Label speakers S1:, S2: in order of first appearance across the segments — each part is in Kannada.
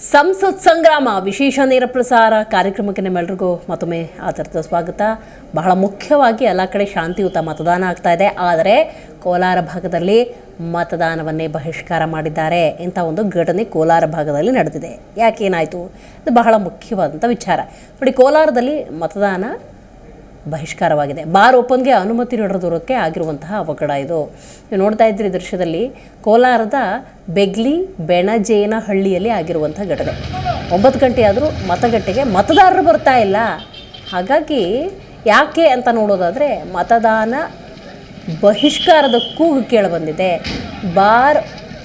S1: ಸಂಸತ್ ಸಂಗ್ರಾಮ ವಿಶೇಷ ನೇರ ಪ್ರಸಾರ ಕಾರ್ಯಕ್ರಮಕ್ಕೆ ನಿಮ್ಮೆಲ್ರಿಗೂ ಮತ್ತೊಮ್ಮೆ ಆತರದ ಸ್ವಾಗತ. ಬಹಳ ಮುಖ್ಯವಾಗಿ ಎಲ್ಲ ಕಡೆ ಶಾಂತಿಯುತ ಮತದಾನ ಆಗ್ತಾ ಇದೆ. ಆದರೆ ಕೋಲಾರ ಭಾಗದಲ್ಲಿ ಮತದಾನವನ್ನೇ ಬಹಿಷ್ಕಾರ ಮಾಡಿದ್ದಾರೆ. ಇಂಥ ಒಂದು ಘಟನೆ ಕೋಲಾರ ಭಾಗದಲ್ಲಿ ನಡೆದಿದೆ. ಯಾಕೇನಾಯಿತು? ಇದು ಬಹಳ ಮುಖ್ಯವಾದಂಥ ವಿಚಾರ. ನೋಡಿ, ಕೋಲಾರದಲ್ಲಿ ಮತದಾನ ಬಹಿಷ್ಕಾರವಾಗಿದೆ. ಬಾರ್ ಓಪನ್ಗೆ ಅನುಮತಿ ನೀಡಿರೋದಕ್ಕೆ ಆಗಿರುವಂತಹ ಅವಘಡ ಇದು. ನೀವು ನೋಡ್ತಾ ಇದ್ದೀರಿ ದೃಶ್ಯದಲ್ಲಿ ಕೋಲಾರದ ಬೆಗ್ಲಿ ಬೆಣಜೇನ ಹಳ್ಳಿಯಲ್ಲಿ ಆಗಿರುವಂಥ ಘಟನೆ. ಒಂಬತ್ತು ಗಂಟೆ ಆದರೂ ಮತಗಟ್ಟೆಗೆ ಮತದಾರರು ಬರ್ತಾ ಇಲ್ಲ. ಹಾಗಾಗಿ ಯಾಕೆ ಅಂತ ನೋಡೋದಾದರೆ ಮತದಾನ ಬಹಿಷ್ಕಾರದ ಕೂಗು ಕೇಳಿಬಂದಿದೆ. ಬಾರ್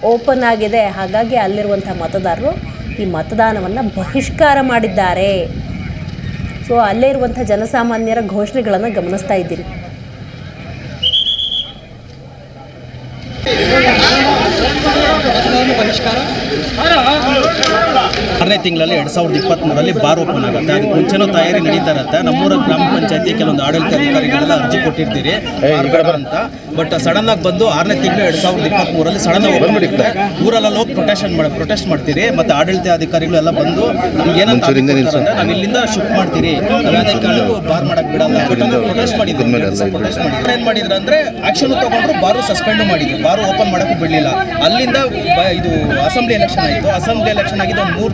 S1: ಓಪನ್ ಆಗಿದೆ. ಹಾಗಾಗಿ ಅಲ್ಲಿರುವಂಥ ಮತದಾರರು ಈ ಮತದಾನವನ್ನು ಬಹಿಷ್ಕಾರ ಮಾಡಿದ್ದಾರೆ. ಸೊ ಅಲ್ಲೇ ಇರುವಂಥ ಜನಸಾಮಾನ್ಯರ ಘೋಷಣೆಗಳನ್ನು ಗಮನಿಸ್ತಾ ಇದ್ದೀರಿ.
S2: ಆರನೇ ತಿಂಗಳಲ್ಲಿ ಎರಡು ಸಾವಿರದ ಇಪ್ಪತ್ತ್ಮೂರಲ್ಲಿ ಬಾರ್ ಓಪನ್ ಆಗುತ್ತೆ. ಅದಕ್ಕೆ ಮುಂಚೆನೂ ತಯಾರಿ ನಡೀತಾ ಇರುತ್ತೆ ನಮ್ಮೂರ ಗ್ರಾಮ ಪಂಚಾಯತಿ ಕೆಲವೊಂದು ಆಡಳಿತ ಅಧಿಕಾರಿಗಳೆಲ್ಲ ಅರ್ಜಿ ಕೊಟ್ಟಿರ್ತೀರಿ ಅಂತ. ಬಟ್ ಸಡನ್ ಆಗಿ ಬಂದು ಆರನೇ ತಿಂಗಳು ಎರಡು ಸಾವಿರದ ಇಪ್ಪತ್ತ್ಮೂರಲ್ಲಿ ಸಡನ್ ಆಗಿ ಓಪನ್ ಮಾಡಿರ್ತಾರೆ ಊರಲ್ಲೆಲ್ಲ ಹೋಗಿ ಪ್ರೊಟೆಕ್ಷನ್ ಮಾಡಿ ಪ್ರೊಟೆಸ್ಟ್ ಮಾಡ್ತೀರಿ ಮತ್ತೆ ಆಡಳಿತ ಅಧಿಕಾರಿಗಳು ಎಲ್ಲ ಬಂದು ನಮ್ಗೆ ಏನಂತ ನಾವು ಇಲ್ಲಿಂದ ಶಿಫ್ಟ್ ಮಾಡ್ತೀರಿ. ಯಾವುದೇ ಕಾರಣಕ್ಕೂ ಬಾರ್ ಮಾಡಕ್ ಬಿಡಲ್ಲ. ಪ್ರೊಟೆಸ್ಟ್ ಮಾಡಿದ್ರು. ಪ್ರೊಟೆಸ್ಟ್ ಮಾಡಿದ್ರು. ಏನ್ ಮಾಡಿದ್ರು ಅಂದ್ರೆ ಆಕ್ಷನ್ ತಗೊಂಡ್ರು ಬಾರು ಸಸ್ಪೆಂಡ್ ಮಾಡಿದ್ರು. ಬಾರು ಓಪನ್ ಮಾಡೋಕ್ಕೂ ಬಿಡಲಿಲ್ಲ. ಅಲ್ಲಿಂದ ಇದು ಅಸೆಂಬ್ಲಿ ಎಲೆಕ್ಷನ್ ಆಯಿತು. ಅಸೆಂಬ್ಲಿ ಎಲೆಕ್ಷನ್ ಆಗಿದ್ದು ಒಂದು ಮೂರು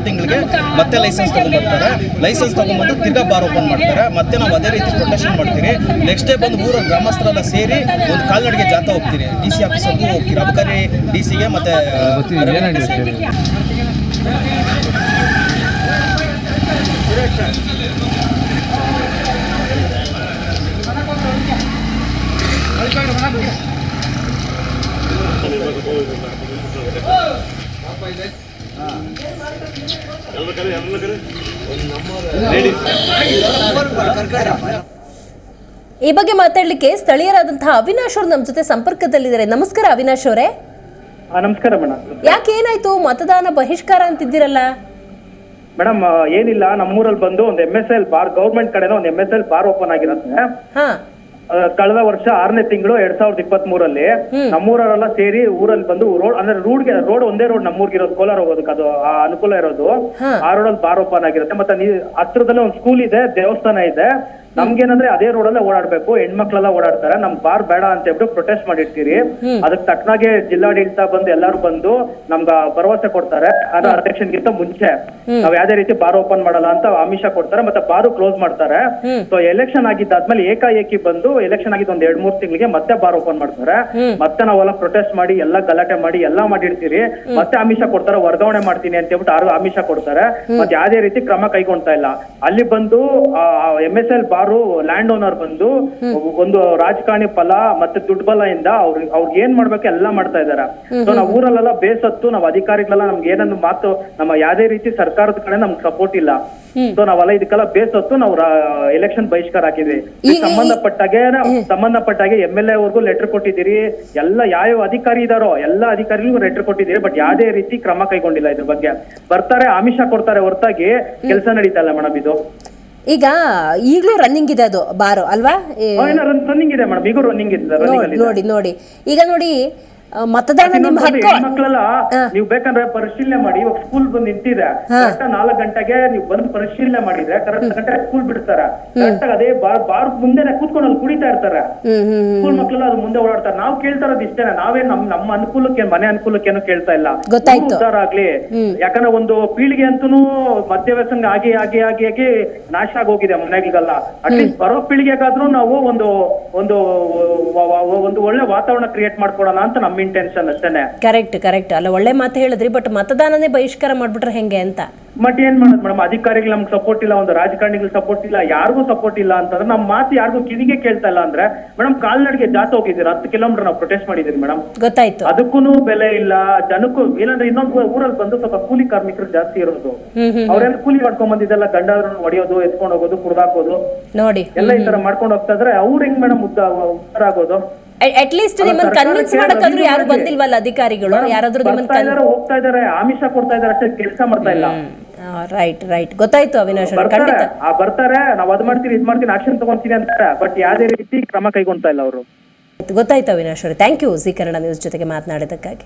S2: ಮತ್ತೆ ಲೈಸೆನ್ಸ್ ತಗೊಂಡ್ಬರ್ತಾರೆ ಲೈಸೆನ್ಸ್ ತಗೊಂಡ್ಬಂದು ತಿರ್ಗಾ ಬಾರ್ ಓಪನ್ ಮಾಡ್ತಾರೆ. ಮತ್ತೆ ನಾವು ಅದೇ ರೀತಿ ಪ್ರೊಟೆಕ್ಷನ್ ಮಾಡ್ತೀರಿ. ನೆಕ್ಸ್ಟ್ ಡೇ ಬಂದು ಊರ ಗ್ರಾಮಸ್ಥರೆಲ್ಲ ಸೇರಿ ಒಂದು ಕಾಲ್ನಡಿಗೆ ಜಾಥಾ ಹೋಗ್ತೀರಿ. ಡಿ ಸಿ ಆಫೀಸರ್ಗೂ ಹೋಗ್ತೀರಿ. ಅಬಕಾರಿ ಡಿ ಸಿಗೆ ಮತ್ತೆ
S1: ಈ ಬಗ್ಗೆ ಮಾತಾಡಲಿಕ್ಕೆ ಸ್ಥಳೀಯರಾದಂತಹ ಅವಿನಾಶ್ ಅವರು ನಮ್ಮ ಜೊತೆ ಸಂಪರ್ಕದಲ್ಲಿದ್ದಾರೆ. ನಮಸ್ಕಾರ ಅವಿನಾಶ್ ಅವರೇ.
S3: ನಮಸ್ಕಾರ ಮೇಡಮ್.
S1: ಯಾಕೆ ಏನಾಯ್ತು? ಮತದಾನ ಬಹಿಷ್ಕಾರ ಅಂತಿದ್ದೀರಲ್ಲ?
S3: ಮೇಡಮ್ ಏನಿಲ್ಲ. ನಮ್ಮೂರಲ್ಲಿ ಬಂದು ಒಂದು M S L bar government ಕಡೆನ ಒಂದು M S L bar open ಆಗಿರುತ್ತೆ. ಕಳೆದ ವರ್ಷ ಆರನೇ ತಿಂಗಳು ಎರಡ್ ಸಾವಿರದ ಇಪ್ಪತ್ತ್ ಮೂರಲ್ಲಿ ನಮ್ಮೂರವರೆಲ್ಲ ಸೇರಿ ಊರಲ್ಲಿ ಬಂದು ರೋಡ್ ಅಂದ್ರೆ ರೋಡ್ಗೆ ರೋಡ್ ಒಂದೇ ರೋಡ್ ನಮ್ಮೂರ್ಗೆ ಇರೋದು ಕೋಲಾರ ಹೋಗೋದಕ್ಕೆ ಅದು ಆ ಅನುಕೂಲ ಇರೋದು. ಆ ರೋಡಲ್ಲಿ ಬಾರ್ ಓಪನ್ ಆಗಿರುತ್ತೆ. ಮತ್ತೆ ನೀ ಹತ್ರದಲ್ಲೇ ಒಂದು ಸ್ಕೂಲ್ ಇದೆ ದೇವಸ್ಥಾನ ಇದೆ. ನಮ್ಗೇನಂದ್ರೆ ಅದೇ ರೋಡ್ ಅಲ್ಲೇ ಓಡಾಡ್ಬೇಕು. ಹೆಣ್ಮಕ್ಳೆಲ್ಲ ಓಡಾಡ್ತಾರೆ. ನಮ್ ಬಾರ್ ಬೇಡ ಅಂತ ಹೇಳ್ಬಿಟ್ಟು ಪ್ರೊಟೆಸ್ಟ್ ಮಾಡಿರ್ತೀರಿ. ಅದಕ್ಕೆ ತಕ್ಕನಾಗೆ ಜಿಲ್ಲಾಡಳಿತ ಬಂದು ಎಲ್ಲಾರು ಬಂದು ನಮ್ಗ ಭರವಸೆ ಕೊಡ್ತಾರೆ. ಅದು ಅಧ್ಯಕ್ಷನ್ ಗಿಂತ ಮುಂಚೆ. ನಾವ್ ಯಾವ್ದೇ ರೀತಿ ಬಾರ್ ಓಪನ್ ಮಾಡಲ್ಲ ಅಂತ ಆಮಿಷ ಕೊಡ್ತಾರೆ. ಮತ್ತೆ ಬಾರು ಕ್ಲೋಸ್ ಮಾಡ್ತಾರೆ. ಸೊ ಎಲೆಕ್ಷನ್ ಆಗಿದ್ದಾದ್ಮೇಲೆ ಏಕಾಏಕಿ ಬಂದು ಎಲೆಕ್ಷನ್ ಆಗಿದ್ದು ಒಂದ್ ಎರಡ್ ಮೂರ್ ತಿಂಗಳಿಗೆ ಮತ್ತೆ ಬಾರ್ ಓಪನ್ ಮಾಡ್ತಾರೆ. ಮತ್ತೆ ನಾವೆಲ್ಲ ಪ್ರೊಟೆಸ್ಟ್ ಮಾಡಿ ಎಲ್ಲ ಗಲಾಟೆ ಮಾಡಿ ಎಲ್ಲಾ ಮಾಡಿರ್ತೀರಿ. ಮತ್ತೆ ಆಮಿಷ ಕೊಡ್ತಾರೆ ವರ್ಗಾವಣೆ ಮಾಡ್ತೀನಿ ಅಂತ ಹೇಳ್ಬಿಟ್ಟು ಯಾರು ಆಮಿಷ ಕೊಡ್ತಾರೆ. ಮತ್ತೆ ಯಾವ್ದೇ ರೀತಿ ಕ್ರಮ ಕೈಗೊಳ್ತಾ ಇಲ್ಲ. ಅಲ್ಲಿ ಬಂದು M S L bar land owner ಬಂದು ಒಂದು ರಾಜಕಾರಣಿ ಫಲ ಮತ್ತೆ ದುಡ್ಡು ಬಲ ಇಂದ ಅವ್ರಿಗೆ ಅವ್ರಿಗೆ ಏನ್ ಮಾಡ್ಬೇಕು ಎಲ್ಲ ಮಾಡ್ತಾ ಇದಾರೆ. ಸೊ ನಾವು ಊರಲ್ಲೆಲ್ಲ ಬೇಸತ್ತು ನಾವು ಅಧಿಕಾರಿಗಳೆಲ್ಲ ನಮ್ಗೆ ಏನನ್ನು ಮಾತು ನಮ್ಮ ಯಾವ್ದೇ ರೀತಿ ಸರ್ಕಾರದ ಕಡೆ ನಮ್ಗೆ ಸಪೋರ್ಟ್ ಇಲ್ಲ. ಸೊ ನಾವೆಲ್ಲ ಇದಕ್ಕೆಲ್ಲ ಬೇಸತ್ತು ನಾವು ಎಲೆಕ್ಷನ್ ಬಹಿಷ್ಕಾರ ಹಾಕಿದ್ವಿ. ಸಂಬಂಧಪಟ್ಟಾಗೆ ಸಂಬಂಧಪಟ್ಟಾಗೆ ಎಂ ಎಲ್ ಎ ವರ್ಗು ಲೆಟರ್ ಕೊಟ್ಟಿದ್ದೀರಿ. ಎಲ್ಲ ಯಾವ ಅಧಿಕಾರಿ ಇದಾರೋ ಎಲ್ಲ ಅಧಿಕಾರಿಗಳಿಗೂ ಲೆಟರ್ ಕೊಟ್ಟಿದ್ದೀರಿ. ಬಟ್ ಯಾವುದೇ ರೀತಿ ಕ್ರಮ ಕೈಗೊಂಡಿಲ್ಲ ಇದ್ರ ಬಗ್ಗೆ. ಬರ್ತಾರೆ ಆಮಿಷ ಕೊಡ್ತಾರೆ ಹೊರತಾಗಿ ಕೆಲಸ ನಡೀತಾ ಇಲ್ಲ ಮೇಡಮ್ ಇದು.
S1: ಈಗ ಈಗಲೂ ರನ್ನಿಂಗ್ ಇದೆ ಅದು ಬಾರು ಅಲ್ವಾ?
S3: ರನ್ನಿಂಗ್ ಇದೆ ಮೇಡಮ್ ಈಗ ರನ್ನಿಂಗ್ ಇದೆ.
S1: ನೋಡಿ ನೋಡಿ. ಈಗ ನೋಡಿ ಮತದಾನ ನಿಮ್ಮ ಹಕ್ಕು
S3: ಮಕ್ಕಳೆಲ್ಲ ನೀವು ಬೇಕಂದ್ರೆ ಪರಿಶೀಲನೆ ಮಾಡಿ ಇವಾಗ ಸ್ಕೂಲ್ ಬಂದ್ ನಿಂತಿದೆ. ಕರೆಕ್ಟ್ ನಾಲ್ಕು ಗಂಟೆಗೆ ನೀವು ಬಂದು ಪರಿಶೀಲನೆ ಮಾಡಿದ್ರೆ ಕರೆಕ್ಟ್ ಗಂಟೆ ಸ್ಕೂಲ್ ಬಿಡ್ತಾರ. ಕರೆಕ್ಟ್ ಅದೇ ಬಾರ್ ಬಾರ್ ಮುಂದೆನೆ ಕೂತ್ಕೊಂಡು ಅಲ್ಲಿ ಕುಡಿತಾ ಇರ್ತಾರೆ. ಸ್ಕೂಲ್ ಮಕ್ಕಳೆಲ್ಲ ಅದು ಮುಂದೆ ಓಡಾಡ್ತಾರೆ. ನಾವು ಕೇಳ್ತಾ ಇರೋದು ಇಷ್ಟೇನೆ. ನಾವೇ ನಮ್ ನಮ್ಮ ಅನುಕೂಲಕ್ಕೆ ಮನೆ ಅನುಕೂಲಕ್ಕೇನು ಕೇಳ್ತಾ ಇಲ್ಲ. ಉದ್ದಾರ ಆಗ್ಲಿ. ಯಾಕಂದ್ರೆ ಒಂದು ಪೀಳಿಗೆ ಅಂತೂ ಮದ್ಯವ್ಯಸನ ಆಗಿ ಆಗಿ ಆಗಿ ಆಗಿ ನಾಶ ಆಗೋಗಿದೆ ಮನೆಗಳಿಗೆಲ್ಲ ಅಟ್ಲೀಸ್ಟ್ ಬರೋ ಪೀಳಿಗೆಗಾದ್ರೂ ನಾವು ಒಂದು ಒಂದು ಒಂದು ಒಳ್ಳೆ ವಾತಾವರಣ ಕ್ರಿಯೇಟ್ ಮಾಡ್ಕೊಡೋಣ ಅಂತ ನಮ್ಮ ಇಂಟೆನ್ಷನ್ ಅಷ್ಟೇನೆ
S1: ಕರೆಕ್ಟ್ ಕರೆಕ್ಟ್ ಅಲ್ಲ ಒಳ್ಳೆ ಮಾತು ಹೇಳಿದ್ರಿ ಬಟ್ ಮತದಾನನೇ ಬಹಿಷ್ಕಾರ ಮಾಡ್ಬಿಟ್ರೆ ಹೆಂಗೆ ಅಂತ?
S3: ಬಟ್ ಏನ್ ಮಾಡೋದು ಮೇಡಮ್? ಅಧಿಕಾರಿಗಳು ನಮ್ಗೆ ಸಪೋರ್ಟ್ ಇಲ್ಲ ಒಂದು ರಾಜಕಾರಣಿಗಳು ಸಪೋರ್ಟ್ ಇಲ್ಲ ಯಾರಿಗೂ ಸಪೋರ್ಟ್ ಇಲ್ಲ ಅಂತಂದ್ರೆ ನಮ್ಮ ಮಾತು ಯಾರಿಗೂ ಕಿವಿಗೆ ಕೇಳ್ತಾ ಇಲ್ಲ ಅಂದ್ರೆ ಮೇಡಮ್ ಕಾಲ್ನಡಿಗೆ ಜಾತ ಹೋಗಿದ್ದೀರಿ ಹತ್ತು ಕಿಲೋಮೀಟರ್ ನಾವು ಪ್ರೊಟೆಸ್ಟ್ ಮಾಡಿದೀರಿ ಮೇಡಮ್.
S1: ಗೊತ್ತಾಯ್ತು.
S3: ಅದಕ್ಕೂ ಬೆಲೆ ಇಲ್ಲ ಜನಕ್ಕೂ ಏನಂದ್ರೆ ಇನ್ನೊಂದು ಊರಲ್ಲಿ ಬಂದು ಸ್ವಲ್ಪ ಕೂಲಿ ಕಾರ್ಮಿಕರು ಜಾಸ್ತಿ ಇರೋದು. ಅವ್ರೆಲ್ಲ ಕೂಲಿ ಮಾಡ್ಕೊಂಡ್ ಬಂದಿದ್ದೆಲ್ಲ ಗಂಡ ಹೊಡಿಯೋದು ಎತ್ಕೊಂಡು ಹೋಗೋದು ಕುಡ್ದಾಕೋದು.
S1: ನೋಡಿ.
S3: ಎಲ್ಲ ಈ ತರ ಮಾಡ್ಕೊಂಡು ಹೋಗ್ತಾ ಇದ್ರೆ ಅವ್ರು ಹೆಂಗ್ ಮೇಡಮ್ ಉದ್ದ ಉತ್ತರ ಆಗೋದು?
S1: ಅಟ್ ಲೀಸ್ಟ್ ನಿಮ್ಮನ್ನ ಕನ್ವಿನ್ಸ್ ಮಾಡಕ್ಕಾದ್ರೂ ಯಾರು ಬಂದಿಲ್ವಲ್ಲ ಅಧಿಕಾರಿಗಳು? ಯಾರಾದ್ರೂ ನಿಮ್ಮನ್ನ
S3: ಹೋಗ್ತಾ ಇದಾರೆ ಆಮಿಷ ಕೊಡ್ತಾ ಇದಾರೆ ಅಷ್ಟೇ ಕೆಲಸ ಮಾಡ್ತಾ ಇಲ್ಲ.
S1: ರೈಟ್ ರೈಟ್ ಗೊತ್ತಾಯ್ತು ಅವಿನಾಶ್ ಅವ್ರೆ, ಖಂಡಿತ.
S3: ಬರ್ತಾರೆ ನಾವು ಅದ್ ಮಾಡ್ತೀವಿ ಇದ್ ಮಾಡ್ತೀನಿ ಆಕ್ಷನ್ ತಗೊಂತೀನಿ ಅಂತಾರೆ ಬಟ್ ಯಾವ್ದೇ ರೀತಿ ಕ್ರಮ ಕೈಗೊಳ್ತಾ ಇಲ್ಲ ಅವರು.
S1: ಗೊತ್ತಾಯ್ತು ಅವಿನಾಶ್ ಅವರೇ. Thank you ji Kannada news ಜೊತೆಗೆ ಮಾತನಾಡಿದ್ದಕ್ಕಾಗಿ.